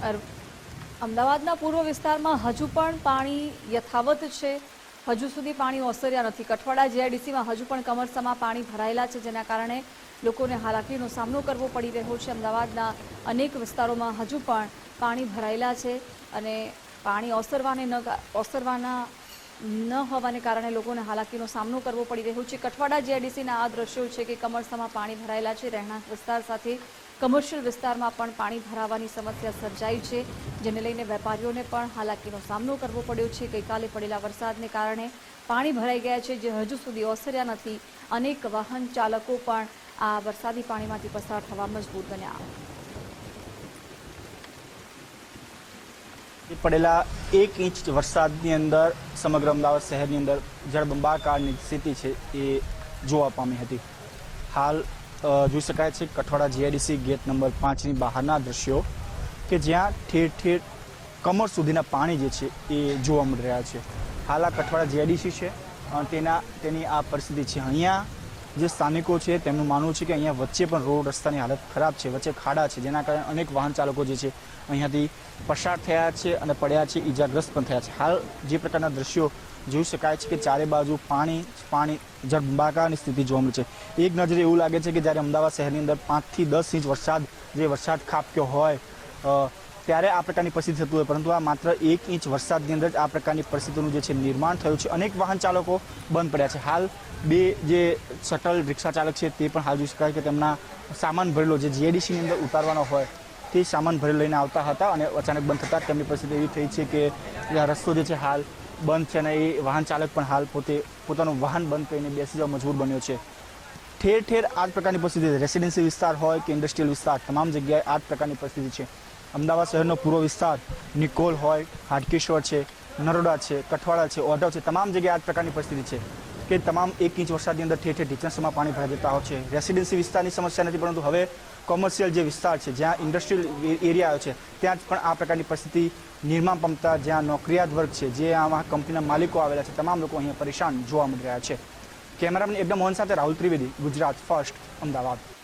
અમદાવાદના પૂર્વ વિસ્તારમાં હજુ પણ પાણી યથાવત છે. હજુ સુધી પાણી ઓસર્યા નથી. કઠવાડા જીઆઈડીસીમાં હજુ પણ કમરસામાં પાણી ભરાયેલા છે, જેના કારણે લોકોને હાલાકીનો સામનો કરવો પડી રહ્યો છે. અમદાવાદના અનેક વિસ્તારોમાં હજુ પણ પાણી ભરાયેલા છે અને પાણી ઓસરવાને ન ઓસરવાના ન હોવાને કારણે લોકોને હાલાકીનો સામનો કરવો પડી રહ્યો છે. કઠવાડા જીઆઈડીસીના આ દ્રશ્યો છે કે કમરસામાં પાણી ભરાયેલા છે. રહેણાંક વિસ્તાર સાથે કમર્શિયલ વિસ્તારમાં પણ પાણી ભરાવાની સમસ્યા સર્જાઈ છે, જેને લઈને વેપારીઓને પણ હાલાકીનો સામનો કરવો પડ્યો છે. ગઈકાલે પડેલા વરસાદને કારણે પાણી ભરાઈ ગયા છે, જે હજુ સુધી ઓસર્યા નથી. અનેક વાહન ચાલકો પણ આ વરસાદી પાણીમાંથી પસાર થવા મજબૂર બન્યા. પડેલા એક ઇંચ વરસાદની અંદર, સમગ્ર અમદાવાદ શહેરની અંદર જળબંબાકારની સ્થિતિ છે એ જોવા પામી હતી. હાલ જોઈ શકાય છે કઠવાડા જીઆઈડીસી ગેટ નંબર પાંચની બહારના દ્રશ્યો કે જ્યાં ઠેર ઠેર કમર સુધીના પાણી જે છે એ જોવા મળી રહ્યા છે. હાલ આ કઠવાડા જીઆઈડીસી છે તેના, તેની આ પરિસ્થિતિ છે. અહીંયા જે સ્થાનિકો છે તેમનું માનવું છે કે અહીંયા વચ્ચે પણ રોડ રસ્તાની હાલત ખરાબ છે, વચ્ચે ખાડા છે, જેના કારણે અનેક વાહન ચાલકો જે છે અહીંયાથી પસાર થયા છે અને પડ્યા છે, ઈજાગ્રસ્ત પણ થયા છે. હાલ જે પ્રકારના દ્રશ્યો જોઈ શકાય છે કે ચારે બાજુ પાણી પાણી જળબંબાકારની સ્થિતિ જોવા મળે છે. એક નજરે એવું લાગે છે કે જ્યારે અમદાવાદ શહેરની અંદર પાંચથી દસ ઇંચ વરસાદ, જે વરસાદ ખાબક્યો હોય ત્યારે આ પ્રકારની પરિસ્થિતિ થતું હોય, પરંતુ આ માત્ર એક ઇંચ વરસાદની અંદર જ આ પ્રકારની પરિસ્થિતિનું જે છે નિર્માણ થયું છે. અનેક વાહન ચાલકો બંધ પડ્યા છે. હાલ બે જે શટલ રિક્ષા ચાલક છે તે પણ હાલ જોઈ શકાય કે તેમના સામાન ભરેલો જે જીએડીસીની અંદર ઉતારવાનો હોય તે સામાન ભરી લઈને આવતા હતા અને અચાનક બંધ થતાં તેમની પરિસ્થિતિ એવી થઈ છે કે રસ્તો જે છે હાલ બંધ છે અને એ વાહન ચાલક પણ હાલ પોતે પોતાનું વાહન બંધ કરીને બેસી જવા મજબૂર બન્યો છે. ઠેર ઠેર આ પ્રકારની પરિસ્થિતિ. રેસિડેન્સી વિસ્તાર હોય કે ઇન્ડસ્ટ્રીયલ વિસ્તાર, તમામ જગ્યાએ આ પ્રકારની પરિસ્થિતિ છે. અમદાવાદ શહેરનો પૂર્વ વિસ્તાર નિકોલ હોય હાટકેશ્વર છે, નરોડા છે, કઠવાડા છે ઓઢવ છે, તમામ જગ્યાએ આ પ્રકારની પરિસ્થિતિ છે કે તમામ એક ઇંચ વરસાદની અંદર ઠેર ઠેર ઢીચણસમાં પાણી ભરાઈ જતા હોય છે. રેસિડેન્સી વિસ્તારની સમસ્યા નથી, પરંતુ હવે કોમર્શિયલ જે વિસ્તાર છે, જ્યાં ઇન્ડસ્ટ્રીયલ એરિયા આવ્યો છે, ત્યાં પણ આ પ્રકારની પરિસ્થિતિ નિર્માણ પામતા જ્યાં નોકરિયાત વર્ગ છે, જે આમાં કંપનીના માલિકો આવેલા છે, તમામ લોકો અહીંયા પરેશાન જોવા મળી રહ્યા છે. કેમેરામેન એકદમ મોહન સાથે રાહુલ ત્રિવેદી, ગુજરાત ફર્સ્ટ, અમદાવાદ.